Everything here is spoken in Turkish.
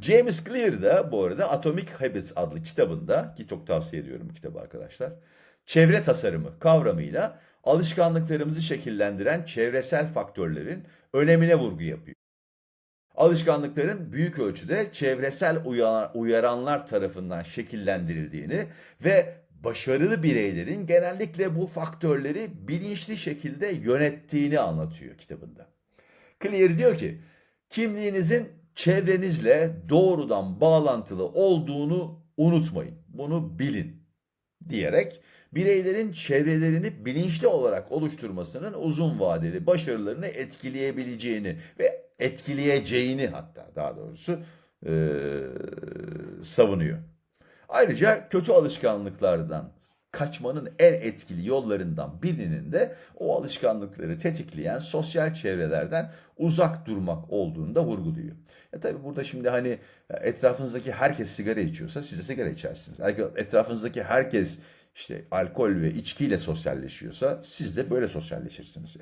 James Clear da bu arada Atomic Habits adlı kitabında ki çok tavsiye ediyorum bu kitabı arkadaşlar. Çevre tasarımı kavramıyla alışkanlıklarımızı şekillendiren çevresel faktörlerin önemine vurgu yapıyor. Alışkanlıkların büyük ölçüde çevresel uya- uyaranlar tarafından şekillendirildiğini ve başarılı bireylerin genellikle bu faktörleri bilinçli şekilde yönettiğini anlatıyor kitabında. Clear diyor ki, kimliğinizin çevrenizle doğrudan bağlantılı olduğunu unutmayın. Bunu bilin diyerek bireylerin çevrelerini bilinçli olarak oluşturmasının uzun vadeli başarılarını etkileyebileceğini ve etkileyeceğini hatta daha doğrusu eee, savunuyor. Ayrıca kötü alışkanlıklardan kaçmanın en etkili yollarından birinin de o alışkanlıkları tetikleyen sosyal çevrelerden uzak durmak olduğunu da vurguluyor. Ya tabii burada şimdi hani etrafınızdaki herkes sigara içiyorsa siz de sigara içersiniz. Etrafınızdaki herkes işte alkol ve içkiyle sosyalleşiyorsa siz de böyle sosyalleşirsiniz.